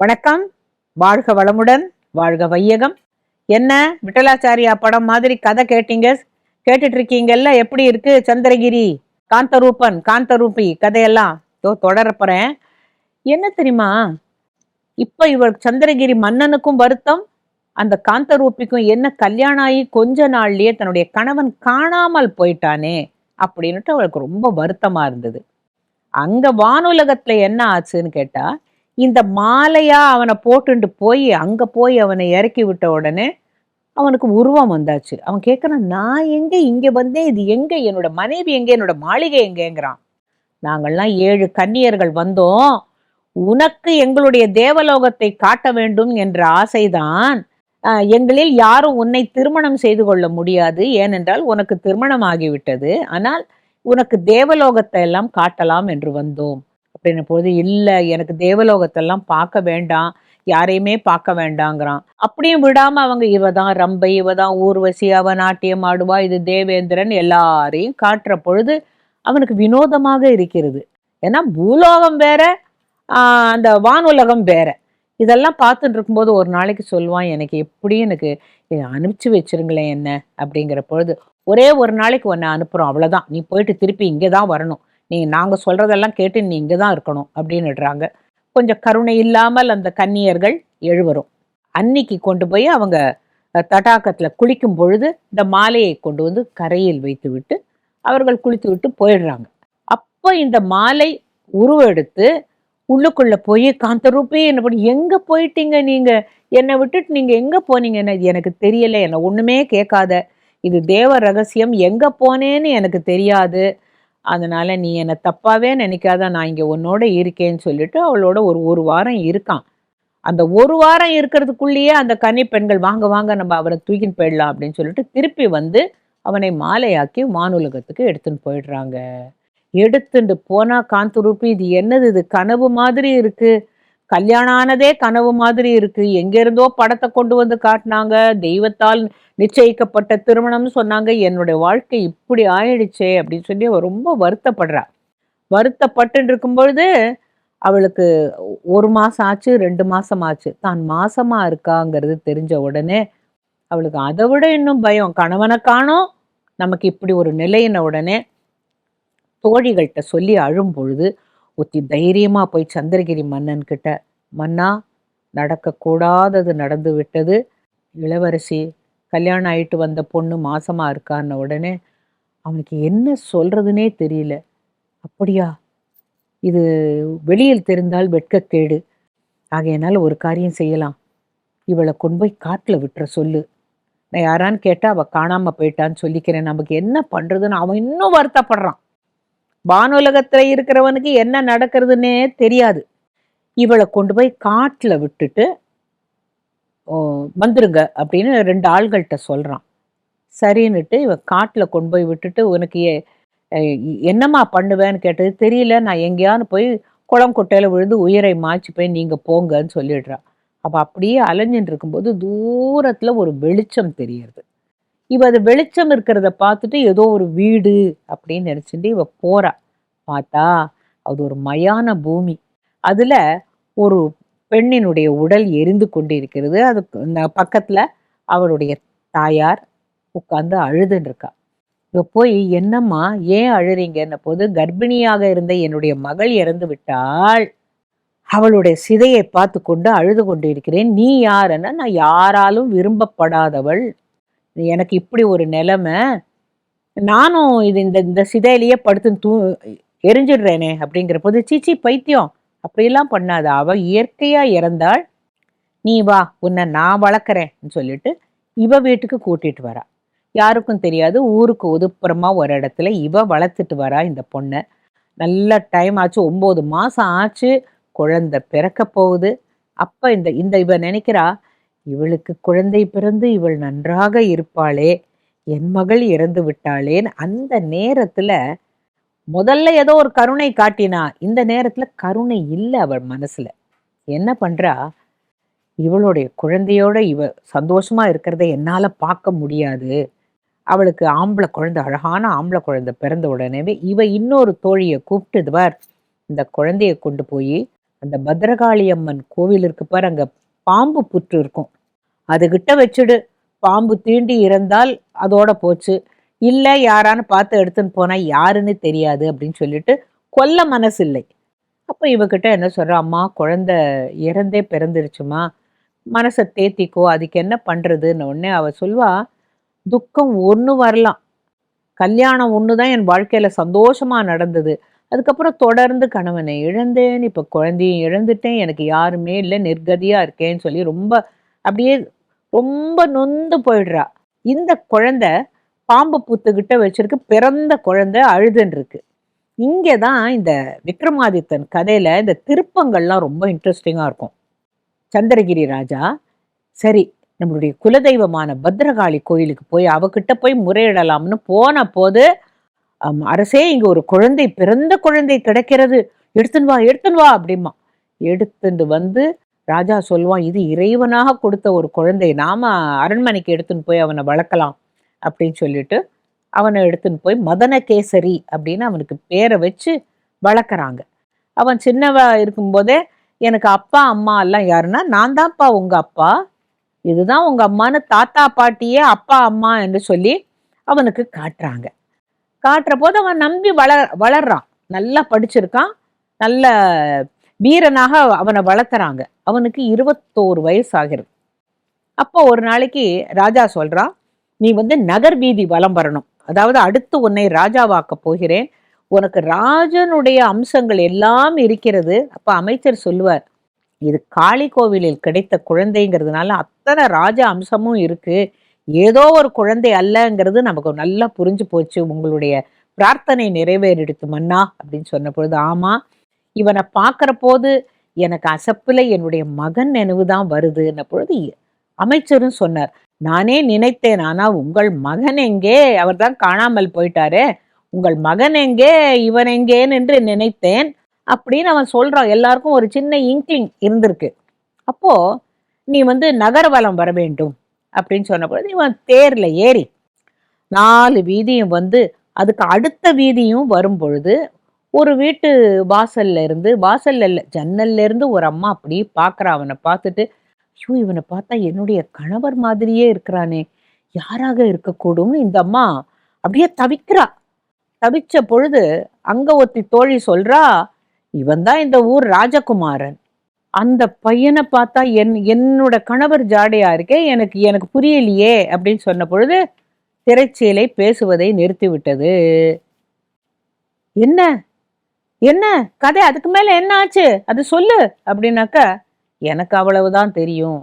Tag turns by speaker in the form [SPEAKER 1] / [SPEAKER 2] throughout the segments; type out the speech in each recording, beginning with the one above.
[SPEAKER 1] வணக்கம். வாழ்க வளமுடன் வாழ்க வையகம். என்ன விட்டலாச்சாரியா படம் மாதிரி கதை கேட்டீங்க? கேட்டுட்டு இருக்கீங்கல்ல எப்படி இருக்கு சந்திரகிரி? காந்தரூபன் காந்தரூபி கதையெல்லாம் தோ தொடரப்போறேன் என்ன தெரியுமா? இப்ப இவர் சந்திரகிரி மன்னனுக்கும் வருத்தம் அந்த காந்தரூபிக்கும் என்ன கல்யாணம் ஆகி கொஞ்ச நாள்லயே தன்னுடைய கணவன் காணாமல் போயிட்டானே அப்படின்னுட்டு அவளுக்கு ரொம்ப வருத்தமா இருந்தது. அங்க வானுலகத்துல என்ன ஆச்சுன்னு கேட்டா இந்த மாலையா அவனை போட்டுட்டு போய் அங்க போய் அவனை இறக்கி விட்ட உடனே அவனுக்கு உருவம் வந்தாச்சு. அவன் கேட்கறான் நான் எங்க? இங்க வந்தேன். இது எங்க? என்னோட மனைவி எங்க? என்னோட மாளிகை எங்கேங்கிறான்? நாங்கள்லாம் ஏழு கன்னியர்கள் வந்தோம். உனக்கு எங்களுடைய தேவலோகத்தை காட்ட வேண்டும் என்ற ஆசைதான். எங்களில் யாரும் உன்னை திருமணம் செய்து கொள்ள முடியாது. ஏனென்றால் உனக்கு திருமணம் ஆகிவிட்டது ஆனால் உனக்கு தேவலோகத்தை எல்லாம் காட்டலாம் என்று வந்தோம். அப்படின்ன பொழுது இல்லை எனக்கு தேவலோகத்தெல்லாம் பார்க்க வேண்டாம். யாரையுமே பார்க்க வேண்டாங்கிறான். அப்படியும் விடாம அவங்க இவ தான் ரம்பை இவ தான் ஊர்வசி அவ நாட்டியம் ஆடுவா இது தேவேந்திரன் எல்லாரையும் காட்டுற பொழுது அவனுக்கு வினோதமாக இருக்கிறது. ஏன்னா பூலோகம் வேற ஆஹ் அந்த வானுலகம் வேற. இதெல்லாம் பார்த்துட்டு இருக்கும்போது ஒரு நாளைக்கு சொல்லுவான் எனக்கு எப்படி எனக்கு அனுப்பிச்சு வச்சிருங்களேன் என்ன? அப்படிங்கிற பொழுது ஒரே ஒரு நாளைக்கு உன்னை அனுப்புகிறோம் அவ்வளோதான் நீ போயிட்டு திருப்பி இங்கே தான் வரணும். நீ நாங்கள் சொல்கிறதெல்லாம் கேட்டு நீ இங்கே தான் இருக்கணும் அப்படின்னுடுறாங்க. கொஞ்சம் கருணை இல்லாமல் அந்த கன்னியர்கள் எழுவரும். அன்னைக்கு கொண்டு போய் அவங்க தடாகத்தில் குளிக்கும் பொழுது இந்த மாலையை கொண்டு வந்து கரையில் வைத்து விட்டு அவர்கள் குளித்து விட்டு போயிடுறாங்க. அப்போ இந்த மாலை உருவெடுத்து உள்ளுக்குள்ளே போய் காந்தரூபே என்ன பண்ணி எங்கே போயிட்டீங்க நீங்கள் என்னை விட்டுட்டு நீங்கள் எங்கே போனீங்கன்னு இது எனக்கு தெரியல என்ன ஒன்றுமே கேட்காத. இது தேவ ரகசியம் எங்கே போனேன்னு எனக்கு தெரியாது. அதனால் நீ என்னை தப்பாகவே நினைக்காத நான் இங்கே உன்னோட இருக்கேன்னு சொல்லிட்டு அவளோட ஒரு ஒரு வாரம் இருக்கான். அந்த ஒரு வாரம் இருக்கிறதுக்குள்ளேயே அந்த கன்னி பெண்கள் வாங்க வாங்க நம்ம அவரை தூக்கின்னு போயிடலாம் அப்படின்னு சொல்லிட்டு திருப்பி வந்து அவனை மாலையாக்கி வானுலகத்துக்கு எடுத்துன்னு போயிடுறாங்க. எடுத்துட்டு போனால் காந்துருப்பி இது என்னது இது கனவு மாதிரி இருக்குது கல்யாணம் ஆனதே கனவு மாதிரி இருக்கு. எங்கிருந்தோ படத்தை கொண்டு வந்து காட்டினாங்க. தெய்வத்தால் நிச்சயிக்கப்பட்ட திருமணம்னு சொன்னாங்க. என்னுடைய வாழ்க்கை இப்படி ஆயிடுச்சே அப்படின்னு சொல்லி ரொம்ப வருத்தப்படுறா. வருத்தப்பட்டு இருக்கும்பொழுது அவளுக்கு ஒரு மாதம் ஆச்சு ரெண்டு மாதம் ஆச்சு. தான் மாசமா இருக்காங்கிறது தெரிஞ்ச உடனே அவளுக்கு அதை விட இன்னும் பயம். கணவனை காணோம். நமக்கு இப்படி ஒரு நிலையின உடனே தோழிகள்கிட்ட சொல்லி அழும் பொழுது ஒத்தி தைரியமாக போய் சந்திரகிரி மன்னன் கிட்ட மன்னா நடக்கக்கூடாதது நடந்து விட்டது. இளவரசி கல்யாணம் ஆயிட்டு வந்த பொண்ணு மாசமா இருக்கான்ன உடனே அவனுக்கு என்ன சொல்கிறதுனே தெரியல. அப்படியா? இது வெளியில் தெரிந்தால் வெட்கக்கேடு. ஆகையினால் ஒரு காரியம் செய்யலாம். இவளை கொண்டு போய் காட்டில் விட்டுற சொல்லு. நான் யாரான்னு கேட்டால் அவள் காணாமல் போயிட்டான்னு சொல்லிக்கிறேன். நமக்கு என்ன பண்ணுறதுன்னு அவன் இன்னும் வருத்தப்படுறான். வானுலகத்துல இருக்கிறவனுக்கு என்ன நடக்கிறதுன்னே தெரியாது. இவளை கொண்டு போய் காட்டுல விட்டுட்டு வந்துருங்க அப்படின்னு ரெண்டு ஆள்கள்கிட்ட சொல்றான். சரின்னுட்டு இவ காட்டுல கொண்டு போய் விட்டுட்டு உனக்கு என்னம்மா பண்ணுவேன்னு கேட்டது? தெரியல நான் எங்கேயான்னு போய் குளம் கொட்டையில் விழுந்து உயிரை மாய்ச்சி போய் நீங்கள் போங்கன்னு சொல்லிடுறா. அப்போ அப்படியே அலைஞ்சின்னு இருக்கும்போது தூரத்தில் ஒரு வெளிச்சம் தெரியறது இவ அது வெளிச்சம் இருக்கிறத பார்த்துட்டு ஏதோ ஒரு வீடு அப்படின்னு நினைச்சிட்டு இவ போறா. பார்த்தா அது ஒரு மயான பூமி. அதுல ஒரு பெண்ணினுடைய உடல் எரிந்து கொண்டிருக்கிறது. அதுக்கு பக்கத்துல அவளுடைய தாயார் உட்கார்ந்து அழுதுன்னு இருக்கா இவ போய் என்னம்மா ஏன் அழுறீங்கன்ன போது கர்ப்பிணியாக இருந்த என்னுடைய மகள் இறந்து விட்டாள். அவளுடைய சிதையை பார்த்து கொண்டு அழுது கொண்டு இருக்கிறேன் நீ யாருன்னா நான் யாராலும் விரும்பப்படாதவள். எனக்கு இப்படி ஒரு நிலைமை நானும் இது இந்த இந்த சிதையிலேயே படுத்து தூ எரிஞ்சிடுறேனே அப்படிங்கிற போது சீச்சி பைத்தியம். அப்படியெல்லாம் பண்ணாத. அவ இயற்கையா இறந்தாள். நீ வா உன்னை நான் வளர்க்குறேன்னு சொல்லிட்டு இவ வீட்டுக்கு கூட்டிட்டு வரா. யாருக்கும் தெரியாது. ஊருக்கு ஒதுப்புறமா ஒரு இடத்துல இவ வளர்த்துட்டு வரா இந்த பொண்ணை. நல்ல டைம் ஆச்சு. ஒம்பது மாதம் ஆச்சு. குழந்தை பிறக்க போகுது. அப்போ இந்த இந்த இவ நினைக்கிறா இவளுக்கு குழந்தை பிறந்து இவள் நன்றாக இருப்பாளே என் மகள் இறந்து விட்டாளேன்னு அந்த நேரத்துல முதல்ல ஏதோ ஒரு கருணை காட்டினா இந்த நேரத்துல கருணை இல்லை அவள் மனசுல. என்ன பண்றா? இவளுடைய குழந்தையோட இவ சந்தோஷமா இருக்கிறத என்னால பார்க்க முடியாது. அவளுக்கு ஆம்பளை குழந்தை அழகான ஆம்பளை குழந்தை பிறந்த உடனேவே இவ இன்னொரு தோழியை கூப்பிட்டு இந்த குழந்தைய கொண்டு போய் அந்த பத்ரகாளி அம்மன் கோவில் இருக்கு பாரு அங்க பாம்பு புற்று இருக்கும். அதுகிட்ட வச்சுடு. பாம்பு தீண்டி இறந்தால் அதோட போச்சு. இல்லை யாரான்னு பார்த்து எடுத்துன்னு போனால் யாருன்னு தெரியாது அப்படின்னு சொல்லிட்டு கொல்ல மனசு இல்லை அப்போ இவகிட்ட என்ன சொல்ற? அம்மா குழந்தை இறந்தே பிறந்துருச்சுமா. மனசை தேத்திக்கோ அதுக்கு என்ன பண்ணுறதுன்னு உடனே அவள் சொல்வா துக்கம் ஒன்று வரலாம். கல்யாணம் ஒன்று தான் என் வாழ்க்கையில் சந்தோஷமாக நடந்தது. அதுக்கப்புறம் தொடர்ந்து கணவனை இழந்தேன். இப்போ குழந்தையும் இழந்துட்டேன். எனக்கு யாருமே இல்லை. நிர்கதியாக இருக்கேன்னு சொல்லி ரொம்ப அப்படியே ரொம்ப நொந்து போயிடுறா. இந்த குழந்தை பாம்பு புத்துக்கிட்ட வச்சிருக்கு. பிறந்த குழந்தை அழுதுன்னு இருக்கு. இங்கே தான் இந்த விக்ரமாதித்தன் கதையில் இந்த திருப்பங்கள்லாம் ரொம்ப இன்ட்ரெஸ்டிங்காக இருக்கும். சந்திரகிரி ராஜா சரி நம்மளுடைய குலதெய்வமான பத்ரகாளி கோயிலுக்கு போய் அவகிட்ட போய் முறையிடலாம்னு போன போது அரசே இங்க ஒரு குழந்தை பிறந்த குழந்தை கிடைக்கிறது. எடுத்துன்னு வா எடுத்துன்னு வா அப்படிமா எடுத்துட்டு வந்து ராஜா சொல்லுவான் இது இறைவனாக கொடுத்த ஒரு குழந்தை. நாம அரண்மனைக்கு எடுத்துன்னு போய் அவனை வளர்க்கலாம். அப்படின்னு சொல்லிட்டு அவனை எடுத்துன்னு போய் மதனகேசரி அப்படின்னு அவனுக்கு பேரை வச்சு வளர்க்குறாங்க. அவன் சின்னவ இருக்கும்போதே எனக்கு அப்பா அம்மா எல்லாம் யாருன்னா நான் தான்ப்பா உங்கள் அப்பா. இதுதான் உங்கள் அம்மான்னு தாத்தா பாட்டியே அப்பா அம்மா என்று சொல்லி அவனுக்கு காட்டுறாங்க. காட்டுற போது அவன் நம்பி வளர் வளர்றான். நல்லா படிச்சிருக்கான். நல்ல வீரனாக அவனை வளர்த்துறாங்க. அவனுக்கு இருபத்தோரு வயசு ஆகிறது. அப்போ ஒரு நாளைக்கு ராஜா சொல்கிறான் நீ வந்து நகர் வீதி வலம் வரணும். அதாவது அடுத்து உன்னை ராஜாவாக்க போகிறேன். உனக்கு ராஜனுடைய அம்சங்கள் எல்லாம் இருக்கிறது. அப்ப அமைச்சர் சொல்லுவார் இது காளி கோவிலில் கிடைத்த குழந்தைங்கிறதுனால அத்தனை ராஜ அம்சமும் இருக்கு. ஏதோ ஒரு குழந்தை அல்லங்கிறது நமக்கு நல்லா புரிஞ்சு போச்சு. உங்களுடைய பிரார்த்தனை நிறைவேறிடுத்து மன்னா அப்படின்னு சொன்ன பொழுது ஆமா இவனை பார்க்குற போது எனக்கு அசப்பில் என்னுடைய மகன் நினைவு தான் வருதுன்ன பொழுது அமைச்சரும் சொன்னார் நானே நினைத்தேன் ஆனால் உங்கள் மகன் எங்கே? அவர்தான் காணாமல் போயிட்டாரே. உங்கள் மகன் எங்கே? இவன் எங்கேன்னு என்று நினைத்தேன் அப்படின்னு அவன் சொல்றான். எல்லாருக்கும் ஒரு சின்ன இங்கிங் இருந்திருக்கு. அப்போ நீ வந்து நகர்வலம் வர வேண்டும். அப்படின்னு சொன்ன பொழுது இவன் தேரில் ஏறி நாலு வீதியும் வந்து அதுக்கு அடுத்த வீதியும் வரும் பொழுது ஒரு வீட்டு வாசல்ல இருந்து வாசல்ல இல்லை ஜன்னல்ல இருந்து ஒரு அம்மா அப்படி பார்க்குறா அவனை பார்த்துட்டு ஐயோ இவனை பார்த்தா என்னுடைய கணவர் மாதிரியே இருக்கிறானே யாராக இருக்கக்கூடும்னு இந்த அம்மா அப்படியே தவிக்கிறா. தவிச்ச பொழுது அங்க ஒருத்தி தோழி சொல்றா இவன் தான் இந்த ஊர் ராஜகுமாரன். அந்த பையனை பார்த்தா என் என்னோட கணவர் ஜாடையா இருக்கே எனக்கு எனக்கு புரியலையே அப்படின்னு சொன்ன பொழுது திரைச்சீலை பேசுவதை நிறுத்திவிட்டது. என்ன? என்ன? கதை அதுக்கு மேல என்ன ஆச்சு? அது சொல்லு அப்படின்னாக்கா எனக்கு அவ்வளவுதான் தெரியும்.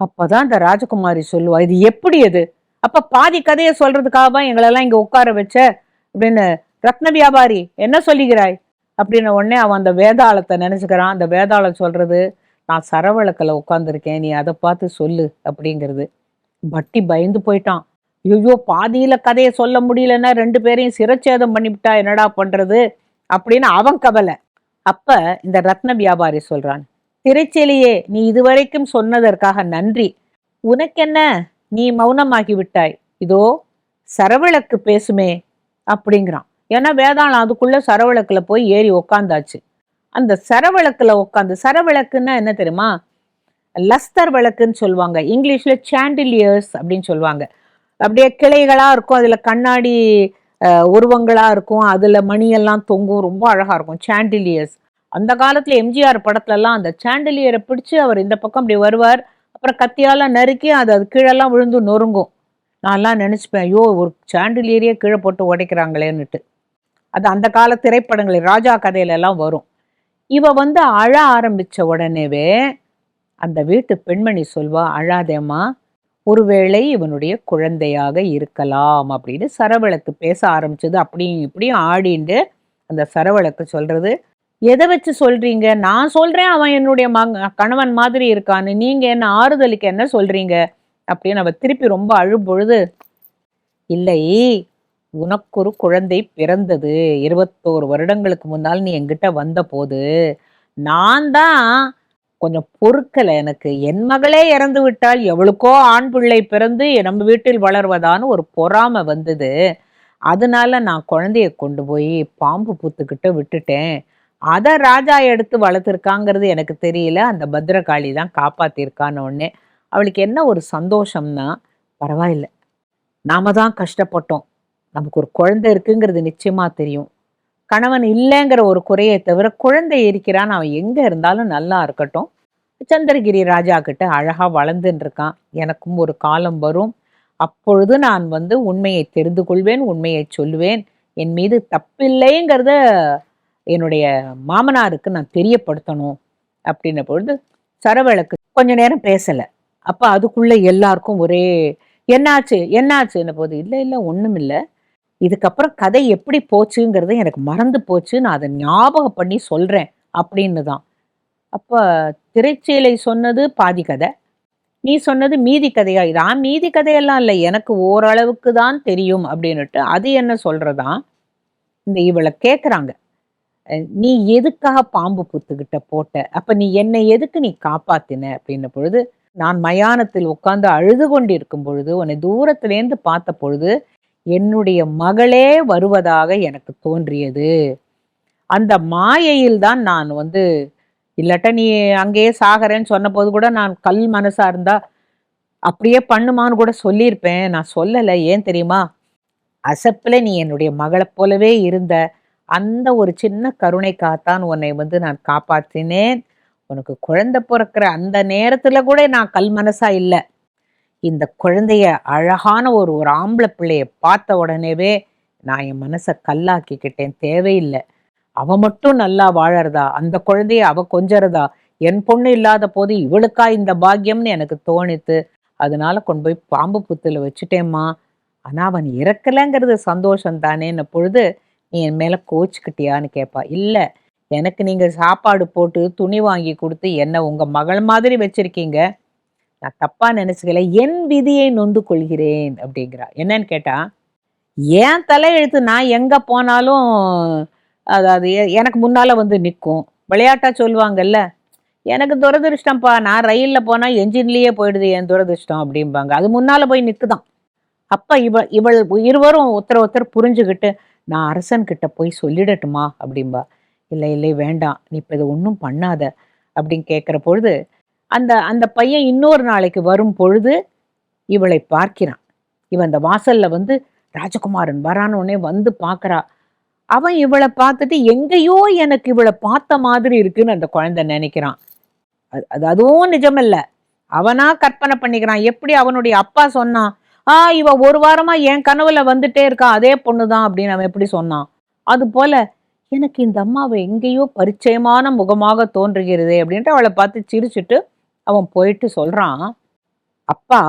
[SPEAKER 1] அப்பதான் இந்த ராஜகுமாரி சொல்லுவா இது எப்படி அது? அப்ப பாதி கதையை சொல்றதுக்காக தான் எங்களெல்லாம் இங்க உட்கார வச்ச? அப்படின்னு ரத்ன வியாபாரி என்ன சொல்லுகிறாய் அப்படின்ன உடனே அவன் அந்த வேதாளத்தை நினச்சிக்கிறான். அந்த வேதாளம் சொல்றது நான் சரவழக்கில் உட்காந்துருக்கேன் நீ அதை பார்த்து சொல்லு அப்படிங்கிறது. பட்டி பயந்து போயிட்டான். ஐயோ பாதியில் கதையை சொல்ல முடியலன்னா ரெண்டு பேரையும் சிரச்சேதம் பண்ணிவிட்டா என்னடா பண்ணுறது அப்படின்னு அவன் கவலை. அப்போ இந்த ரத்ன வியாபாரி சொல்கிறான் திரைச்செலியே நீ இதுவரைக்கும் சொன்னதற்காக நன்றி. உனக்கென்ன? நீ மௌனமாகி விட்டாய். இதோ சரவிளக்கு பேசுமே அப்படிங்கிறான். ஏன்னா வேதாளம் அதுக்குள்ள சரவிளக்குல போய் ஏறி உக்காந்தாச்சு. அந்த சரவிளக்குல உட்காந்து சரவிளக்குன்னா என்ன தெரியுமா? லஸ்தர் விளக்குன்னு சொல்லுவாங்க. இங்கிலீஷ்ல சாண்டிலியர்ஸ் அப்படின்னு சொல்லுவாங்க. அப்படியே கிளைகளாக இருக்கும் அதில் கண்ணாடி உருவங்களாக இருக்கும் அதில் மணியெல்லாம் தொங்கும் ரொம்ப அழகாக இருக்கும். சாண்டிலியர்ஸ் அந்த காலத்தில் எம்ஜிஆர் படத்துலலாம் அந்த சாண்டிலியரை பிடிச்சி அவர் இந்த பக்கம் அப்படி வருவார். அப்புறம் கத்தியாலாம் நறுக்கி அது அது கீழெல்லாம் விழுந்து நொறுங்கும். நான்லாம் நினச்சிப்பேன் ஐயோ ஒரு சாண்டிலியரையே கீழே போட்டு உடைக்கிறாங்களேன்னுட்டு. அது அந்த கால திரைப்படங்களில் ராஜா கதையில எல்லாம் வரும். இவ வந்து அழ ஆரம்பிச்ச உடனேவே அந்த வீட்டு பெண்மணி சொல்வா அழாதேம்மா ஒருவேளை இவனுடைய குழந்தையாக இருக்கலாம் அப்படின்னு சரவளத்து பேச ஆரம்பிச்சது. அப்படியும் இப்படியும் ஆடிண்டு அந்த சரவிளக்கு சொல்றது எதை வச்சு சொல்றீங்க? நான் சொல்றேன் அவன் என்னுடைய மக கணவன் மாதிரி இருக்கான்னு. நீங்க என்ன ஆறுதலுக்கு என்ன சொல்றீங்க? அப்படின்னு அவ திருப்பி ரொம்ப அழும் பொழுது இல்லை உனக்கொரு குழந்தை பிறந்தது. இருபத்தோரு வருடங்களுக்கு முன்னால் நீ என்கிட்ட வந்த போது நான் தான் கொஞ்சம் பொறுக்கலை எனக்கு. என் மகளே இறந்து விட்டால் எவளுக்கோ ஆண் பிள்ளை பிறந்து நம்ம வீட்டில் வளர்வதான்னு ஒரு பொறாமை வந்தது. அதனால நான் குழந்தைய கொண்டு போய் பாம்பு பூத்துக்கிட்ட விட்டுட்டேன். அதை ராஜா எடுத்து வளர்த்துருக்காங்கிறது எனக்கு தெரியல. அந்த பத்ரகாளி தான் காப்பாத்திருக்கான்னு உடனே அவளுக்கு என்ன ஒரு சந்தோஷம்னா பரவாயில்ல. நாம தான் கஷ்டப்பட்டோம். நமக்கு ஒரு குழந்தை இருக்குங்கிறது நிச்சயமா தெரியும். கணவன் இல்லைங்கிற ஒரு குறையை தவிர குழந்தை இருக்கிறான் அவன் எங்க இருந்தாலும் நல்லா இருக்கட்டும். சந்திரகிரி ராஜா கிட்ட அழகா வளர்ந்துன்னு இருக்கான். எனக்கும் ஒரு காலம் வரும். அப்பொழுது நான் வந்து உண்மையை தெரிந்து கொள்வேன் உண்மையை சொல்லுவேன் என் மீது தப்பில்லைங்கிறத என்னுடைய மாமனாருக்கு நான் தெரியப்படுத்தணும் அப்படின்ன பொழுது சரவழக்கு கொஞ்ச நேரம் பேசல. அப்ப அதுக்குள்ள எல்லாருக்கும் ஒரே என்னாச்சு என்னாச்சுன்ன போது இல்லை இல்லை ஒன்றும் இல்லை இதுக்கப்புறம் கதை எப்படி போச்சுங்கிறது எனக்கு மறந்து போச்சு. நான் அதை ஞாபகம் பண்ணி சொல்கிறேன் அப்படின்னு தான். அப்போ திரைச்சீலை சொன்னது பாதி கதை. நீ சொன்னது மீதி கதையா? இதான் மீதி கதையெல்லாம் இல்லை. எனக்கு ஓரளவுக்கு தான் தெரியும் அப்படின்னுட்டு அது என்ன சொல்றதா? இந்த இவளை கேட்குறாங்க நீ எதுக்காக பாம்பு புத்துக்கிட்ட போட்ட? அப்போ நீ என்னை எதுக்கு நீ காப்பாத்தின? அப்படின்ன பொழுது நான் மயானத்தில் உட்கார்ந்து அழுது கொண்டிருக்கும் பொழுது உன்னை தூரத்துலேருந்து பார்த்த பொழுது என்னுடைய மகளே வருவதாக எனக்கு தோன்றியது. அந்த மாயையில் தான் நான் வந்து இல்லாட்ட நீ அங்கேயே சாகிறேன்னு சொன்னபோது கூட நான் கல் மனசாக இருந்தா அப்படியே பண்ணுமான்னு கூட சொல்லியிருப்பேன். நான் சொல்லலை. ஏன் தெரியுமா? அசப்பில் நீ என்னுடைய மகளைப் போலவே இருந்த அந்த ஒரு சின்ன கருணைக்காகத்தான் உன்னை வந்து நான் காப்பாற்றினேன். உனக்கு குழந்தை பிறக்கிற அந்த நேரத்தில் கூட நான் கல் மனசா இல்லை. இந்த குழந்தைய அழகான ஒரு ஒரு ஆம்பளை பிள்ளைய பார்த்த உடனேவே நான் என் மனசை கல்லாக்கிக்கிட்டேன். தேவையில்லை. அவ மட்டும் நல்லா வாழறதா? அந்த குழந்தைய அவ கொஞ்சறதா? என் பொண்ணு இல்லாத போது இவளுக்கா இந்த பாக்கியம்னு எனக்கு தோணித்து அதனால கொண்டு போய் பாம்பு புத்துல வச்சுட்டேம்மா. ஆனால் அவன் இறக்கலைங்கிறது சந்தோஷம் தானேன்ன பொழுது நீ என் மேலே கோச்சிக்கிட்டியான்னு கேட்பா இல்லை எனக்கு நீங்கள் சாப்பாடு போட்டு துணி வாங்கி கொடுத்து என்னை உங்கள் மகள் மாதிரி வச்சிருக்கீங்க. நான் தப்பா நினைச்சுக்கல என் விதியை நொந்து கொள்கிறேன் அப்படிங்கிறா. என்னன்னு கேட்டா ஏன் தலையெழுத்து நான் எங்க போனாலும் அதாவது எ- எனக்கு முன்னால வந்து நிற்கும் விளையாட்டா சொல்லுவாங்கல்ல எனக்கு துரதிருஷ்டம்ப்பா நான் ரயிலில் போனால் என்ஜின்லேயே போயிடுது என் துரதிருஷ்டம் அப்படிம்பாங்க. அது முன்னால போய் நிற்குதான் அப்போ இவ இவள் இருவரும் ஒருத்தர் ஒருத்தர் புரிஞ்சுக்கிட்டு நான் அரசன்கிட்ட போய் சொல்லிடட்டுமா அப்படிம்பா. இல்லை இல்லை வேண்டாம். நீ இப்போ இதை ஒன்றும் பண்ணாத அப்படின்னு கேட்குற பொழுது அந்த அந்த பையன் இன்னொரு நாளைக்கு வரும் பொழுது இவளை பார்க்கிறான். இவன் அந்த வாசல்ல வந்து ராஜகுமாரன் வரான உடனே வந்து பார்க்கறா. அவன் இவளை பார்த்துட்டு எங்கேயோ எனக்கு இவளை பார்த்த மாதிரி இருக்குன்னு அந்த குழந்தை நினைக்கிறான். அது அது அதுவும் நிஜமல்ல. அவனா கற்பனை பண்ணிக்கிறான். எப்படி அவனுடைய அப்பா சொன்னான்? ஆ இவ ஒரு வாரமா என் கனவுல வந்துட்டே இருக்கா. அதே பொண்ணுதான் அப்படின்னு அவன் எப்படி சொன்னான்? அது போல எனக்கு இந்த அம்மாவை எங்கேயோ பரிச்சயமான முகமாக தோன்றுகிறதே அப்படின்ட்டு அவளை பார்த்து சிரிச்சுட்டு அவன் போயிட்டு சொல்றான் அப்பா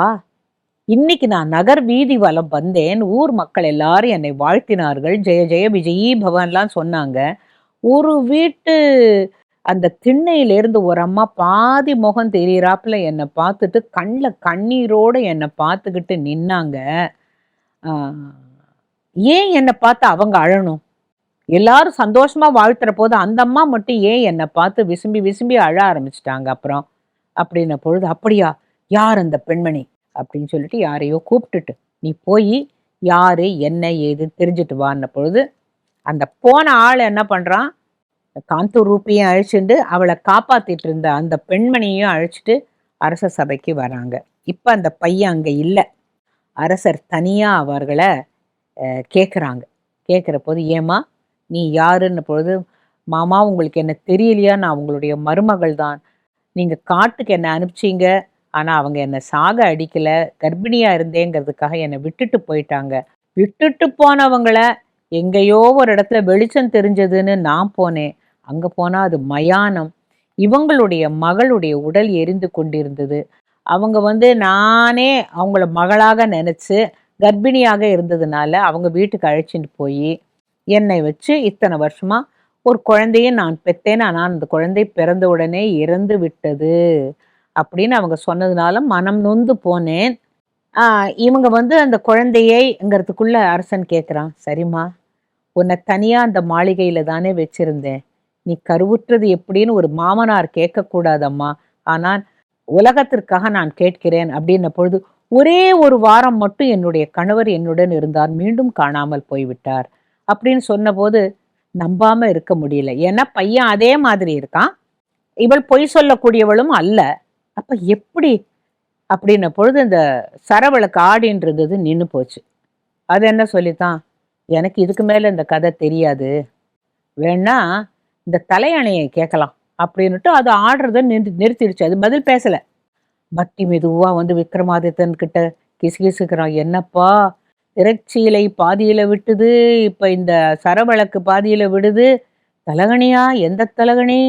[SPEAKER 1] இன்னைக்கு நான் நகர் வீதி வலம் வந்தேன். ஊர் மக்கள் எல்லாரும் என்னை வாழ்த்தினார்கள். ஜெய ஜெய விஜயீ பவன்லாம் சொன்னாங்க. ஒரு வீட்டு அந்த திண்ணையிலேருந்து ஒரு அம்மா பாதி முகம் தெரியறாப்புல என்னை பார்த்துட்டு கண்ணில் கண்ணீரோட என்னை பார்த்துக்கிட்டு நின்னாங்க. ஏன் என்னை பார்த்து அவங்க அழணும்? எல்லாரும் சந்தோஷமாக வாழ்த்துற போது அந்த அம்மா மட்டும் ஏன் என்னை பார்த்து விசும்பி விசும்பி அழ ஆரம்பிச்சிட்டாங்க அப்புறம்? அப்படின்ன பொழுது அப்படியா? யார் அந்த பெண்மணி? அப்படின்னு சொல்லிட்டு யாரையோ கூப்பிட்டுட்டு நீ போய் யாரு என்ன ஏதுன்னு தெரிஞ்சுட்டு வான்ன பொழுது அந்த போன ஆள் என்ன பண்ணுறான் காந்தூர் ரூபியும் அழிச்சுண்டு அவளை காப்பாத்திட்டு இருந்த அந்த பெண்மணியையும் அழைச்சிட்டு அரச சபைக்கு வராங்க. இப்போ அந்த பையன் அங்கே இல்லை. அரசர் தனியாக அவர்களை கேட்குறாங்க கேட்குற போது ஏமா நீ யாருன்ன பொழுது மாமா உங்களுக்கு என்ன தெரியலையா? நான் உங்களுடைய மருமகள் தான் நீங்கள் காட்டுக்கு என்னை அனுப்பிச்சீங்க. ஆனால் அவங்க என்னை சாக அடிக்கலை. கர்ப்பிணியாக இருந்தேங்கிறதுக்காக என்னை விட்டுட்டு போயிட்டாங்க. விட்டுட்டு போனவங்கள எங்கேயோ ஒரு இடத்துல வெளிச்சம் தெரிஞ்சதுன்னு நான் போனேன். அங்கே போனால் அது மயானம். இவங்களுடைய மகளுடைய உடல் எரிந்து கொண்டிருந்தது. அவங்க வந்து நானே அவங்கள மகளாக நினச்சி கர்ப்பிணியாக இருந்ததுனால அவங்க வீட்டுக்கு அழைச்சிட்டு போய் என்னை வச்சு இத்தனை வருஷமாக ஒரு குழந்தையை நான் பெத்தேன் ஆனால் அந்த குழந்தை பிறந்த உடனே இறந்து விட்டது அப்படின்னு அவங்க சொன்னதுனால மனம் நொந்து போனேன். இவங்க வந்து அந்த குழந்தையைங்கிறதுக்குள்ள அரசன் கேட்குறான் சரிம்மா உன்னை தனியாக அந்த மாளிகையில் தானே வச்சிருந்தேன். நீ கருவுற்றது எப்படின்னு ஒரு மாமனார் கேட்கக்கூடாதம்மா ஆனால் உலகத்திற்காக நான் கேட்கிறேன் அப்படின்ன பொழுது ஒரே ஒரு வாரம் மட்டும் என்னுடைய கணவர் என்னுடன் இருந்தார். மீண்டும் காணாமல் போய்விட்டார் அப்படின்னு சொன்னபோது நம்பாம இருக்க முடியல. ஏன்னா பையன் அதே மாதிரி இருக்கான். இவள் பொய் சொல்லக்கூடியவளும் அல்ல. அப்ப எப்படி? அப்படின்ன பொழுது இந்த சரவளுக்கு ஆடின்னு இருந்தது நின்று போச்சு. அது என்ன சொல்லித்தான்? எனக்கு இதுக்கு மேல இந்த கதை தெரியாது. வேணா இந்த தலையணையை கேட்கலாம் அப்படின்னுட்டு அது ஆடுறத நிறு நிறுத்திடுச்சு. அது பதில் பேசலை. பட்டி மெதுவாக வந்து விக்ரமாதித்தன் கிட்ட கிசுகிசுக்கிறான். என்னப்பா? திரைச்சீலை பாதியில விட்டுது இப்ப இந்த சரவழக்கு பாதியில விடுது. தலகணியா எந்த தலகணி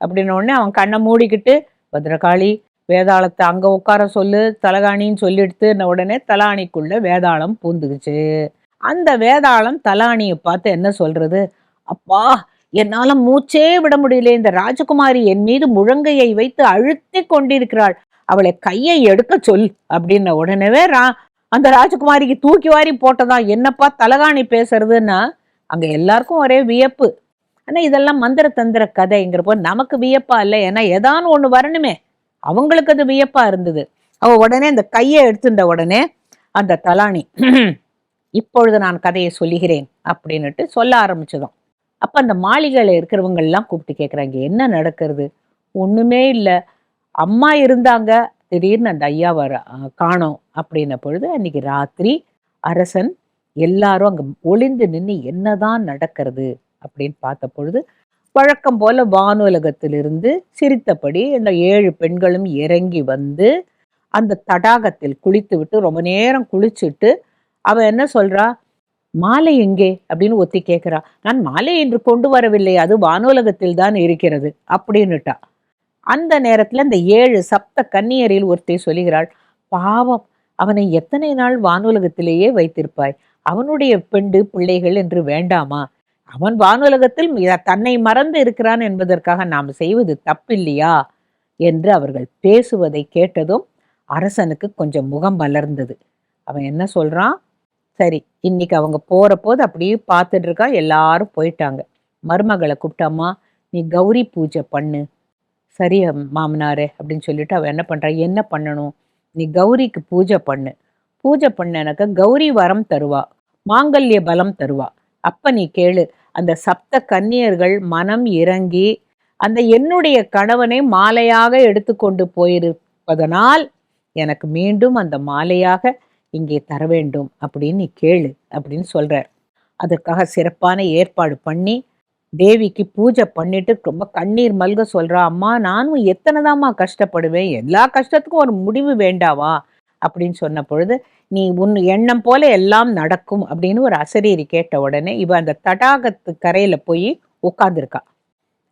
[SPEAKER 1] அப்படின்ன உடனே அவன் கண்ணை மூடிக்கிட்டு பத்ரகாளி வேதாளத்தை அங்க உட்கார சொல்லு தலகாணின்னு சொல்லிடுத்து. உடனே தலாணிக்குள்ள வேதாளம் பூந்துக்குச்சு அந்த வேதாளம் தலாணியை பார்த்து என்ன சொல்றது? அப்பா என்னால மூச்சே விட முடியல. இந்த ராஜகுமாரி என் மீது முழங்கையை வைத்து அழுத்தி கொண்டிருக்கிறாள். அவளை கையை எடுக்க சொல். அப்படின்ன உடனேவே ரா அந்த ராஜகுமாரிக்கு தூக்கி வாரி போட்டதா? என்னப்பா தலகாணி பேசுறதுன்னா அங்க எல்லாருக்கும் ஒரே வியப்பு. ஆனா இதெல்லாம் மந்திர தந்திர கதைங்கிறப்போ நமக்கு வியப்பா இல்லை. ஏன்னா ஏதானு ஒண்ணு வரணுமே. அவங்களுக்கு அது வியப்பா இருந்தது. அவ உடனே அந்த கையை எடுத்துட்ட உடனே அந்த தலாணி இப்பொழுது நான் கதையை சொல்லுகிறேன் அப்படின்னுட்டு சொல்ல ஆரம்பிச்சதும். அப்ப அந்த மாளிகையில இருக்கிறவங்க எல்லாம் கூப்பிட்டு கேக்குறாங்க என்ன நடக்கிறது? ஒண்ணுமே இல்லை. அம்மா இருந்தாங்க திடீர்னு அந்த ஐயா வர காணோம் அப்படின்ன பொழுது அன்னைக்கு ராத்திரி அரசன் எல்லாரும் அங்க ஒளிந்து நின்று என்னதான் நடக்கிறது அப்படின்னு பார்த்த பொழுது வழக்கம் போல வானுலகத்திலிருந்து சிரித்தபடி இந்த ஏழு பெண்களும் இறங்கி வந்து அந்த தடாகத்தில் குளித்து விட்டு ரொம்ப நேரம் குளிச்சுட்டு அவன் என்ன சொல்றா? மாலை எங்கே? அப்படின்னு ஒத்தி கேட்கிறா நான் மாலை என்று கொண்டு வரவில்லை. அது வானுலகத்தில் தான் இருக்கிறது அப்படின்னுட்டா. அந்த நேரத்தில் இந்த ஏழு சப்த கன்னியரில் ஒருத்தை சொல்லுகிறாள் பாவம் அவனை எத்தனை நாள் வானுலகத்திலேயே வைத்திருப்பாய்? அவனுடைய பெண்டு பிள்ளைகள் என்று வேண்டாமா? அவன் வானுலகத்தில் தன்னை மறந்து இருக்கிறான் என்பதற்காக நாம் செய்வது தப்பில்லையா? என்று அவர்கள் பேசுவதை கேட்டதும் அரசனுக்கு கொஞ்சம் முகம் மலர்ந்தது. அவன் என்ன சொல்றான்? சரி இன்னைக்கு அவங்க போற போது அப்படியே பார்த்துட்டு இருக்கா எல்லாரும் போயிட்டாங்க. மருமகளை கூப்பிட்டாமா நீ கௌரி பூஜை பண்ணு. சரி மாமனாரே அப்படின்னு சொல்லிட்டு அவள் என்ன பண்ணுறா என்ன பண்ணணும்? நீ கௌரிக்கு பூஜை பண்ணு. பூஜை பண்ணனக்க கௌரி வரம் தருவா மாங்கல்ய பலம் தருவா. அப்போ நீ கேளு அந்த சப்த கன்னியர்கள் மனம் இறங்கி அந்த என்னுடைய கணவனை மாலையாக எடுத்துக்கொண்டு போயிருப்பதனால் எனக்கு மீண்டும் அந்த மாலையாக இங்கே தர வேண்டும் அப்படின்னு நீ கேளு அப்படின்னு சொல்கிறார் அதற்காக சிறப்பான ஏற்பாடு பண்ணி தேவிக்கு பூஜை பண்ணிட்டு ரொம்ப கண்ணீர் மல்க சொல்றா அம்மா நானும் எத்தனைதாம்மா கஷ்டப்படுவேன்? எல்லா கஷ்டத்துக்கும் ஒரு முடிவு வேண்டாவா? அப்படின்னு சொன்ன பொழுது நீ உன் எண்ணம் போல எல்லாம் நடக்கும் அப்படின்னு ஒரு அசரீரி கேட்ட உடனே இவ அந்த தடாகத்து கரையில போய் உட்காந்துருக்கா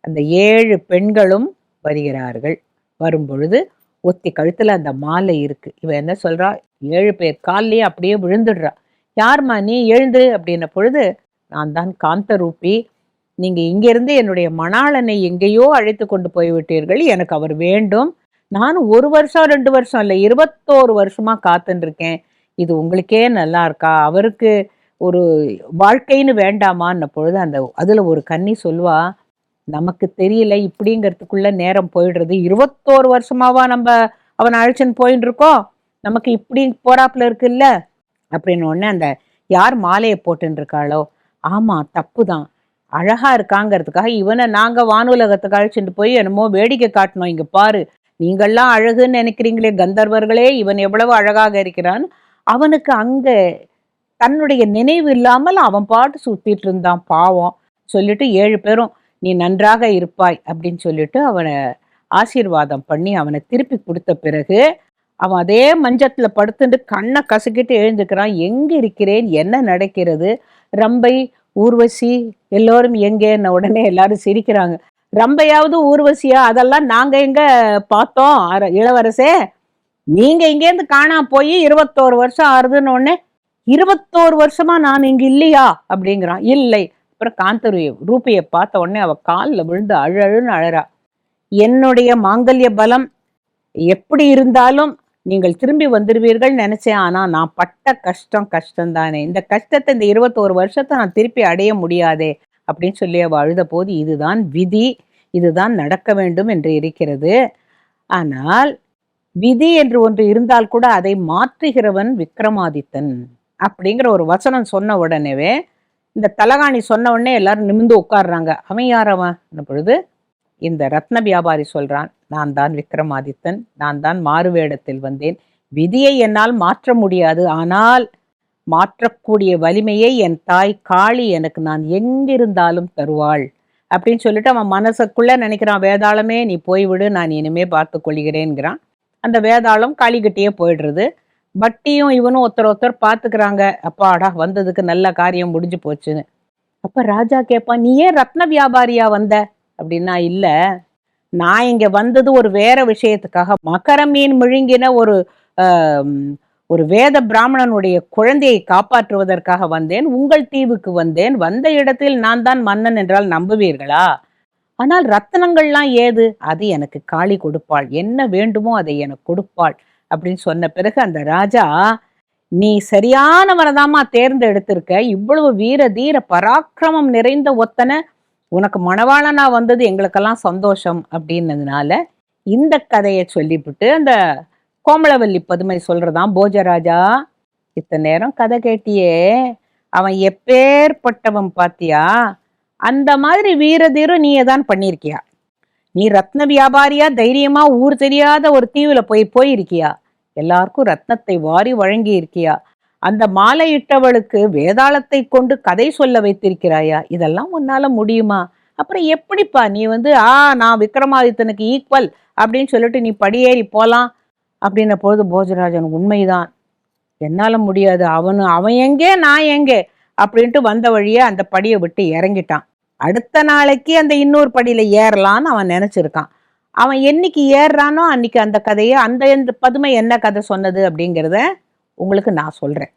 [SPEAKER 1] அந்த ஏழு பெண்களும் வருகிறார்கள். வரும் பொழுது ஒத்தி கழுத்துல அந்த மாலை இருக்கு. இவ என்ன சொல்றா? ஏழு பேர் கால்லயே அப்படியே விழுந்துடுறா. யார்மா நீ எழுந்து? அப்படின்ன பொழுது நான் தான் காந்தரூபி. நீங்க இங்கிருந்து என்னுடைய மணாளனை எங்கேயோ அழைத்து கொண்டு போய்விட்டீர்கள் எனக்கு அவர் வேண்டும். நான் ஒரு வருஷம் ரெண்டு வருஷம் இல்லை இருபத்தோரு வருஷமா காத்துருக்கேன் இது உங்களுக்கே நல்லா இருக்கா? அவருக்கு ஒரு வாழ்க்கைன்னு வேண்டாமான்ன பொழுது அந்த அதுல ஒரு கன்னி சொல்வா நமக்கு தெரியல இப்படிங்கிறதுக்குள்ள நேரம் போயிடுறது. இருபத்தோரு வருஷமாவா நம்ம அவனை அழைச்சின்னு போயின்னு இருக்கோம் நமக்கு இப்படி போடாப்புல இருக்குல்ல? அப்படின்னு உடனே அந்த யார் மாலையை போட்டுன்னு இருக்காளோ ஆமா தப்பு தான் அழகா இருக்காங்கிறதுக்காக இவனை நாங்க வானுலகத்துக்கு அழைச்சிட்டு போய் என்னமோ வேடிக்கை காட்டணும். இங்க பாரு நீங்கள்லாம் அழகுன்னு நினைக்கிறீங்களே கந்தர்வர்களே இவன் எவ்வளவு அழகாக இருக்கிறான். அவனுக்கு அங்க தன்னுடைய நினைவு இல்லாமல் அவன் பாட்டு சுத்திட்டு இருந்தான் பாவம். சொல்லிட்டு ஏழு பேரும் நீ நன்றாக இருப்பாய் அப்படின்னு சொல்லிட்டு அவனை ஆசீர்வாதம் பண்ணி அவனை திருப்பி கொடுத்த பிறகு அவன் அதே மஞ்சத்துல படுத்துட்டு கண்ணை கசக்கிட்டு எழுந்துக்கிறான். எங்க இருக்கிறேன்? என்ன நடக்கிறது? ரம்பை ஊர்வசி எல்லோரும் எங்கேன்ன உடனே எல்லாரும் சிரிக்கிறாங்க. ரம்பையாவது ஊர்வசியா? அதெல்லாம் நாங்க எங்க பார்த்தோம் இளவரசே. நீங்க இங்கேருந்து காணாம போய் இருபத்தோரு வருஷம் ஆறுதுன்னு உடனே இருபத்தோரு வருஷமா நான் இங்க இல்லையா? அப்படிங்கிறான். இல்லை. அப்புறம் காந்தரு ரூபியை பார்த்த உடனே அவ காலில் விழுந்து அழு அழுன்னு அழறா. என்னுடைய மாங்கல்ய பலம் எப்படி இருந்தாலும் நீங்கள் திரும்பி வந்துடுவீர்கள் நினைச்சேன். ஆனால் நான் பட்ட கஷ்டம் கஷ்டம் தானே இந்த கஷ்டத்தை இந்த இருபத்தோரு வருஷத்தை நான் திருப்பி அடைய முடியாதே அப்படின்னு சொல்லி அவள் அழுத போது இதுதான் விதி. இதுதான் நடக்க வேண்டும் என்று இருக்கிறது. ஆனால் விதி என்று ஒன்று இருந்தால் கூட அதை மாற்றுகிறவன் விக்ரமாதித்தன் அப்படிங்கிற ஒரு வசனம் சொன்ன உடனேவே இந்த தலகாணி சொன்ன உடனே எல்லாரும் நிமிந்து உட்காடுறாங்க அவன் யார் அவன்? பொழுது இந்த ரத்ன வியாபாரி சொல்றான். நான் தான் விக்ரமாதித்தன் நான் தான் மாறுவேடத்தில் வந்தேன். விதியை என்னால் மாற்ற முடியாது ஆனால் மாற்றக்கூடிய வலிமையை என் தாய் காளி எனக்கு நான் எங்கிருந்தாலும் தருவாள் அப்படின்னு சொல்லிட்டு அவன் மனசுக்குள்ள நினைக்கிறான் வேதாளமே நீ போய்விடு நான் இனிமே பார்த்து கொள்கிறேங்கிறான் அந்த வேதாளம் காளிகிட்டே போயிடுறது. பட்டியும் இவனும் ஒருத்தர் ஒருத்தர் பார்த்துக்கிறாங்க அப்பாடா வந்ததுக்கு நல்ல காரியம் முடிஞ்சு போச்சுன்னு. அப்போ ராஜா கேட்பான் நீ ஏன் ரத்ன வியாபாரியா வந்த? அப்படின்னா இல்லை நான் இங்க வந்தது ஒரு வேற விஷயத்துக்காக. மகர மீன் முழுங்கின ஒரு ஒரு வேத பிராமணனுடைய குழந்தையை காப்பாற்றுவதற்காக வந்தேன். உங்கள் தீவுக்கு வந்தேன். வந்த இடத்தில் நான் தான் மன்னன் என்றால் நம்புவீர்களா? ஆனால் ரத்தனங்கள்லாம் ஏது? அது எனக்கு காளி கொடுப்பாள். என்ன வேண்டுமோ அதை எனக்கு கொடுப்பாள் அப்படின்னு சொன்ன பிறகு அந்த ராஜா நீ சரியானவனதாம்மா தேர்ந்தெடுத்திருக்க. இவ்வளவு வீர தீர பராக்கிரமம் நிறைந்த ஒத்தனை உனக்கு மணவாளனா வந்தது எங்களுக்கெல்லாம் சந்தோஷம் அப்படின்னதுனால இந்த கதையை சொல்லிவிட்டு அந்த கோமளவல்லி பதுமை சொல்றதான் போஜராஜா இத்தனை நேரம் கதை கேட்டியே. அவன் எப்பேற்பட்டவன் பாத்தியா? அந்த மாதிரி வீரதீரம் நீயே தான் பண்ணியிருக்கியா? நீ ரத்ன வியாபாரியா தைரியமா ஊர் தெரியாத ஒரு தீவுல போய் போயிருக்கியா? எல்லாருக்கும் ரத்னத்தை வாரி வழங்கி இருக்கியா அந்த மாலையிட்டவளுக்கு வேதாளத்தை கொண்டு கதை சொல்ல வைத்திருக்கிறாயா? இதெல்லாம் உன்னால முடியுமா? அப்புறம் எப்படிப்பா நீ வந்து ஆ நான் விக்ரமாதித்தனுக்கு ஈக்குவல் அப்படின்னு சொல்லிட்டு நீ படியேறி போலாம் அப்படின்ன பொழுது போஜராஜன் உண்மைதான். என்னால முடியாது. அவனு அவன் எங்கே நான் எங்கே? அப்படின்ட்டு வந்த வழியே அந்த படியை விட்டு இறங்கிட்டான். அடுத்த நாளைக்கு அந்த இன்னொரு படியில ஏறலான்னு அவன் நினைச்சிருக்கான். அவன் என்னைக்கு ஏறுறானோ அன்னைக்கு அந்த கதையை அந்த இந்த பதுமை என்ன கதை சொன்னது அப்படிங்கிறத உங்களுக்கு நான் சொல்கிறேன்